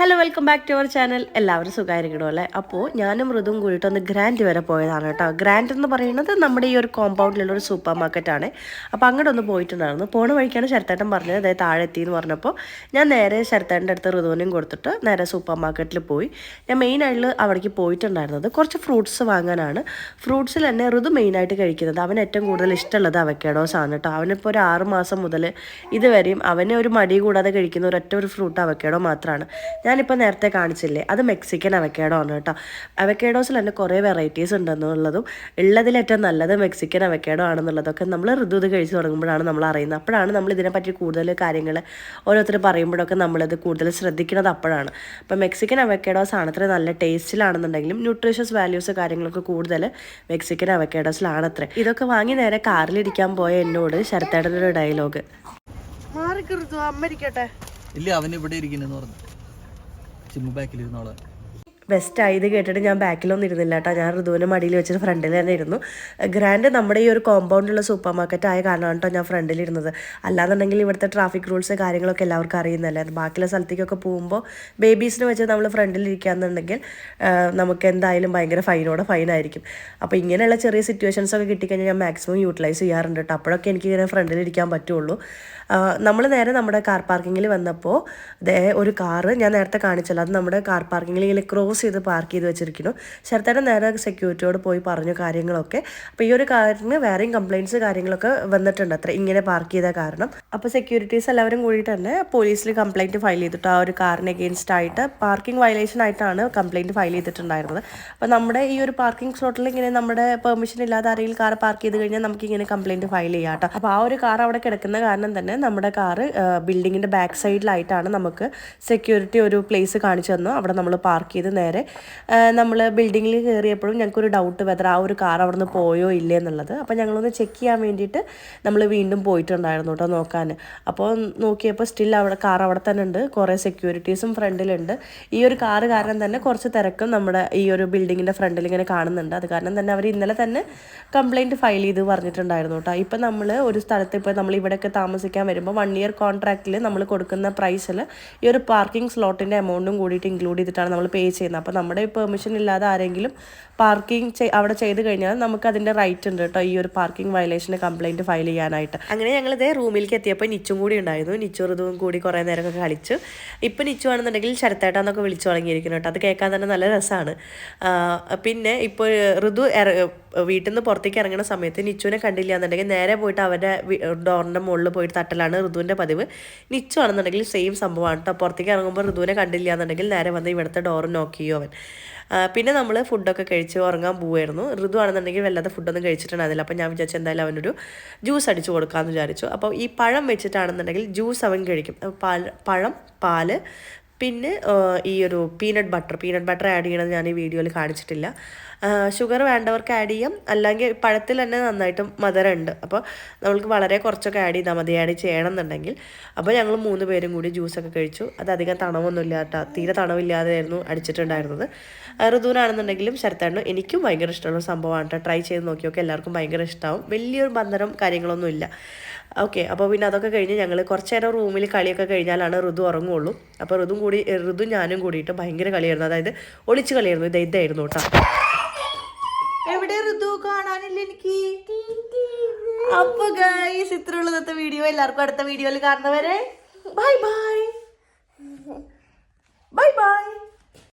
Hello welcome back to our channel എല്ലാവരും സുഖമായിരിക്കണോ അല്ലേ? അപ്പോൾ ഞാനും മൃദും കൂടിയിട്ട് ഒന്ന് ഗ്രാൻഡ് വരെ പോയതാണ് കേട്ടോ. ഗ്രാൻഡ് എന്ന് പറയുന്നത് നമ്മുടെ ഈ ഒരു കോമ്പൗണ്ടിലുള്ള ഒരു സൂപ്പർ മാർക്കറ്റാണ് അപ്പോൾ അങ്ങോട്ട് ഒന്ന് പോയിട്ടുണ്ടായിരുന്നു. പോണ വഴിക്കാണ് ശരത്തേട്ടൻ പറഞ്ഞത്. അതായത് താഴെ എത്തി എന്ന് പറഞ്ഞപ്പോൾ ഞാൻ നേരെ ശരത്തേട്ടന്റെ അടുത്ത് ഋതുവിനെയും കൊടുത്തിട്ട് നേരെ സൂപ്പർ മാർക്കറ്റിൽ പോയി. ഞാൻ മെയിനായിട്ട് അവിടേക്ക് പോയിട്ടുണ്ടായിരുന്നത് കുറച്ച് ഫ്രൂട്ട്സ് വാങ്ങാനാണ്. ഫ്രൂട്ട്സിൽ തന്നെ ഋതു മെയിനായിട്ട് കഴിക്കുന്നത്. അവന് ഏറ്റവും കൂടുതൽ ഇഷ്ടമുള്ളത് അവക്കേഡോസ് ആണ് കേട്ടോ. അവനിപ്പോൾ ഒരു ആറ് മാസം മുതൽ ഇതുവരെയും അവനെ ഒരു മടി കൂടാതെ കഴിക്കുന്ന ഒരൊറ്റ ഒരു ഫ്രൂട്ട് അവക്കേഡോ മാത്രമാണ് ഞാനിപ്പോൾ നേരത്തെ കാണിച്ചില്ലേ അത് മെക്സിക്കൻ അവക്കേഡോ ആണ് കേട്ടോ. അവക്കേഡോസിൽ തന്നെ കുറേ വെറൈറ്റീസ് ഉണ്ടെന്നുള്ളതും ഉള്ളതിൽ ഏറ്റവും നല്ലത് മെക്സിക്കൻ അവക്കേഡോ ആണെന്നുള്ളതൊക്കെ നമ്മൾ ഋതു ഇത് കഴിച്ച് തുടങ്ങുമ്പോഴാണ് നമ്മൾ അറിയുന്നത്. അപ്പോഴാണ് നമ്മൾ ഇതിനെപ്പറ്റി കൂടുതൽ കാര്യങ്ങൾ ഓരോരുത്തർ പറയുമ്പോഴൊക്കെ നമ്മളിത് കൂടുതൽ ശ്രദ്ധിക്കുന്നത് അപ്പോഴാണ്. അപ്പോൾ മെക്സിക്കൻ അവക്കേഡോസ് ആണ് അത്ര നല്ല ടേസ്റ്റിലാണെന്നുണ്ടെങ്കിലും ന്യൂട്രീഷ്യസ് വാല്യൂസ് കാര്യങ്ങളൊക്കെ കൂടുതൽ മെക്സിക്കൻ അവക്കേഡോസിലാണ് അത്ര. ഇതൊക്കെ വാങ്ങി നേരെ കാറിലിരിക്കാൻ പോയ എന്നോട് ശരത്തേടനൊരു ഡയലോഗ് മാറിക്കരുത് അമ്മ ഇരിക്കട്ടെ. ഇല്ല അവൻ ഇവിടെ ഇരിക്കുന്നു പറഞ്ഞു. ചിമ്മു ബാക്കിലിരുന്നോളാം ബെസ്റ്റ് ആയത് കേട്ടിട്ട് ഞാൻ ബാക്കിലൊന്നും ഇരുന്നില്ല കേട്ടോ. ഞാൻ ഋതുവിന്റെ മടിയിൽ വെച്ചിട്ട് ഫ്രണ്ടിൽ തന്നെ ഇരുന്നു. ഗ്രാൻഡ് നമ്മുടെ ഈ ഒരു കോമ്പൗണ്ടുള്ള സൂപ്പർ മാർക്കറ്റ് ആയ കാരണമാണ് കേട്ടോ ഞാൻ ഫ്രണ്ടിൽ ഇരുന്നത്. അല്ലാന്നുണ്ടെങ്കിൽ ഇവിടുത്തെ ട്രാഫിക് റൂൾസ് കാര്യങ്ങളൊക്കെ എല്ലാവർക്കും അറിയുന്നല്ലേ ബാക്കിയുള്ള സ്ഥലത്തേക്കൊക്കെ പോകുമ്പോൾ ബേബീസിന് വെച്ച് നമ്മൾ ഫ്രണ്ടിൽ ഇരിക്കുകയെന്നുണ്ടെങ്കിൽ നമുക്ക് എന്തായാലും ഭയങ്കര ഫൈനോടെ ഫൈനായിരിക്കും അപ്പോൾ ഇങ്ങനെയുള്ള ചെറിയ സിറ്റുവേഷൻസ് ഒക്കെ കിട്ടിക്കഴിഞ്ഞാൽ ഞാൻ മാക്സിമം യൂട്ടിലൈസ് ചെയ്യാറുണ്ട് കേട്ടോ. അപ്പോഴൊക്കെ എനിക്ക് ഇങ്ങനെ ഫ്രണ്ടിൽ ഇരിക്കാൻ പറ്റുള്ളൂ. നമ്മൾ നേരെ നമ്മുടെ കാർ പാർക്കിങ്ങിൽ വന്നപ്പോൾ ഒരു കാറ് ഞാൻ നേരത്തെ കാണിച്ചല്ലോ. അത് നമ്മുടെ കാർ പാർക്കിങ്ങിൽ ഇങ്ങനെ ക്രോസ് ചെയ്ത് പാർക്ക് ചെയ്ത് വെച്ചിരിക്കുന്നു. ശരത്തേട്ടൻ നേരെ സെക്യൂരിറ്റിയോട് പോയി പറഞ്ഞു കാര്യങ്ങളൊക്കെ. അപ്പോൾ ഈ ഒരു കാറിന് വേറെയും കംപ്ലയിന്റ്സ് കാര്യങ്ങളൊക്കെ വന്നിട്ടുണ്ട് അത്ര. ഇങ്ങനെ പാർക്ക് ചെയ്ത കാരണം. അപ്പോൾ സെക്യൂരിറ്റീസ് എല്ലാവരും കൂടിയിട്ട് തന്നെ പോലീസിൽ കംപ്ലയിന്റ് ഫയൽ ചെയ്തിട്ട് ആ ഒരു കാറിന് എഗെയിൻസ്റ്റ് ആയിട്ട് പാർക്കിംഗ് വയലേഷൻ ആയിട്ടാണ് കംപ്ലയിന്റ് ഫയൽ ചെയ്തിട്ടുണ്ടായിരുന്നത്. അപ്പോൾ നമ്മുടെ ഈ ഒരു പാർക്കിംഗ് സ്ലോട്ടിൽ ഇങ്ങനെ നമ്മുടെ പെർമിഷൻ ഇല്ലാതെ ആരെങ്കിലും കാർ പാർക്ക് ചെയ്ത് കഴിഞ്ഞാൽ നമുക്ക് ഇങ്ങനെ കംപ്ലയിന്റ് ഫയൽ ചെയ്യാം കേട്ടോ. അപ്പോൾ ആ ഒരു കാർ അവിടെ കിടക്കുന്ന കാരണം തന്നെ നമ്മുടെ കാർ ബിൽഡിങ്ങിന്റെ ബാക്ക് സൈഡിലായിട്ടാണ് നമുക്ക് സെക്യൂരിറ്റി ഒരു പ്ലേസ് കാണിച്ചു തന്നു. അവിടെ നമ്മൾ പാർക്ക് ചെയ്ത് നേരെ നമ്മൾ ബിൽഡിങ്ങിൽ കയറിയപ്പോഴും ഞങ്ങൾക്കൊരു ഡൗട്ട് വെതർ ആ ഒരു കാർ അവിടെ നിന്ന് പോയോ ഇല്ലേ എന്നുള്ളത്. അപ്പോൾ ഞങ്ങളൊന്ന് ചെക്ക് ചെയ്യാൻ വേണ്ടിയിട്ട് നമ്മൾ വീണ്ടും പോയിട്ടുണ്ടായിരുന്നു കേട്ടോ നോക്കാൻ അപ്പോൾ നോക്കിയപ്പോൾ സ്റ്റിൽ അവിടെ കാർ അവിടെ തന്നെ ഉണ്ട്. കുറേ സെക്യൂരിറ്റീസും ഫ്രണ്ടിലുണ്ട്. ഈ ഒരു കാറ് കാരണം തന്നെ കുറച്ച് തിരക്കും നമ്മുടെ ഈ ഒരു ബിൽഡിങ്ങിന്റെ ഫ്രണ്ടിൽ ഇങ്ങനെ കാണുന്നുണ്ട്. അത് കാരണം തന്നെ അവർ ഇന്നലെ തന്നെ കംപ്ലയിന്റ് ഫയൽ ചെയ്ത് പറഞ്ഞിട്ടുണ്ടായിരുന്നു കേട്ടോ ഇപ്പം നമ്മൾ ഒരു സ്ഥലത്ത് ഇപ്പോൾ നമ്മൾ ഇവിടെയൊക്കെ താമസിക്കാൻ വരുമ്പോൾ വൺ ഇയർ കോൺട്രാക്റ്റിൽ നമ്മൾ കൊടുക്കുന്ന പ്രൈസിൽ ഈ ഒരു പാർക്കിംഗ് സ്ലോട്ടിന്റെ എമൗണ്ടും കൂടിയിട്ട് ഇൻക്ലൂഡ് ചെയ്തിട്ടാണ് നമ്മൾ പേ ചെയ്യുന്നത്. അപ്പോൾ നമ്മുടെ പെർമിഷൻ ഇല്ലാതെ ആരെങ്കിലും പാർക്കിംഗ് അവിടെ ചെയ്ത് കഴിഞ്ഞാൽ നമുക്ക് അതിന്റെ റൈറ്റ് ഉണ്ട് കേട്ടോ ഈ ഒരു പാർക്കിംഗ് വയലേഷന് കംപ്ലയിന്റ് ഫയൽ ചെയ്യാനായിട്ട്. അങ്ങനെ ഞങ്ങൾ ഇതേ റൂമിലേക്ക് എത്തിയപ്പോൾ നിച്ചും കൂടി ഉണ്ടായിരുന്നു. നിച്ചു ഋതുവും കൂടി കുറേ നേരമൊക്കെ കളിച്ചു. ഇപ്പം നിച്ചു ആണെന്നുണ്ടെങ്കിൽ ശരത്തേട്ടാന്നൊക്കെ വിളിച്ചു തുടങ്ങിയിരിക്കുന്നു കേട്ടോ. അത് കേൾക്കാൻ തന്നെ നല്ല രസമാണ്. പിന്നെ ഇപ്പോൾ ഋതു വീട്ടിൽ നിന്ന് പുറത്തേക്ക് ഇറങ്ങുന്ന സമയത്ത് നിച്ചുവിനെ കണ്ടില്ല എന്നുണ്ടെങ്കിൽ നേരെ പോയിട്ട് അവരുടെ ഡോറിന്റെ മുകളിൽ പോയിട്ട് തട്ടലാണ് ഋതുവിന്റെ പതിവ്. നിച്ചു ആണെന്നുണ്ടെങ്കിൽ സെയിം സംഭവമാണ് കേട്ടോ. പുറത്തേക്ക് ഇറങ്ങുമ്പോൾ ഋതുവിനെ കണ്ടില്ല എന്നുണ്ടെങ്കിൽ നേരെ വന്ന് ഇവിടുത്തെ ഡോർ നോക്ക് ചെയ്യും അവൻ. പിന്നെ നമ്മൾ ഫുഡൊക്കെ കഴിച്ച് ഉറങ്ങാൻ പോവായിരുന്നു. ഋതു ആണെന്നുണ്ടെങ്കിൽ വല്ലാതെ ഫുഡൊന്നും കഴിച്ചിട്ടുണ്ടായിരുന്നില്ല അപ്പോൾ ഞാൻ വിചാരിച്ചു എന്തായാലും അവനൊരു ജ്യൂസ് അടിച്ചു കൊടുക്കാമെന്ന് വിചാരിച്ചു. അപ്പോൾ ഈ പഴം വെച്ചിട്ടാണെന്നുണ്ടെങ്കിൽ ജ്യൂസ് അവൻ കഴിക്കും. പാൽ പഴം പാൽ പിന്നെ ഈ ഒരു peanut butter peanut butter add ചെയ്യണത് ഞാൻ ഈ വീഡിയോയിൽ കാണിച്ചിട്ടില്ല. ഷുഗർ വേണ്ടവർക്ക് ആഡ് ചെയ്യാം. അല്ലെങ്കിൽ പഴത്തിൽ തന്നെ നന്നായിട്ട് മധുരം ഉണ്ട്. അപ്പോൾ നമ്മൾക്ക് വളരെ കുറച്ചൊക്കെ ആഡ് ചെയ്താൽ മതി. ആഡ് ചെയ്യണം എന്നുണ്ടെങ്കിൽ അപ്പോൾ ഞങ്ങൾ മൂന്ന് പേരും കൂടി ജ്യൂസൊക്കെ കഴിച്ചു. അത് അധികം തണവൊന്നുമില്ലാത്ത തീരെ തണവില്ലാതെയായിരുന്നു അടിച്ചിട്ടുണ്ടായിരുന്നത്. ഋതുവിനാണെന്നുണ്ടെങ്കിലും ശരത്താണ് എനിക്കും ഭയങ്കര ഇഷ്ടമുള്ള സംഭവമാണ് കേട്ടോ ട്രൈ ചെയ്ത് നോക്കിയൊക്കെ എല്ലാവർക്കും ഭയങ്കര ഇഷ്ടമാവും വലിയൊരു ബന്ധനം കാര്യങ്ങളൊന്നുമില്ല ഓക്കെ അപ്പോൾ പിന്നെ അതൊക്കെ കഴിഞ്ഞ് ഞങ്ങൾ കുറച്ച് നേരം റൂമിൽ കളിയൊക്കെ കഴിഞ്ഞാലാണ് ഋതു ഉറങ്ങുള്ളൂ. അപ്പോൾ ഋതു കൂടി ഋതും ഞാനും കൂടിയിട്ട് ഭയങ്കര കളിയായിരുന്നു. അതായത് ഒളിച്ച് കളിയായിരുന്നു. ഇത് ഇതായിരുന്നു കേട്ടോ. എവിടെ ഋതു? കാണാനില്ല എനിക്ക്. അപ്പൊ ഗൈസ് ഇത്രയുള്ള ഇന്നത്തെ വീഡിയോ എല്ലാവർക്കും അടുത്ത വീഡിയോയിൽ കാണുന്നവരെ ബൈ ബൈ ബൈ ബൈ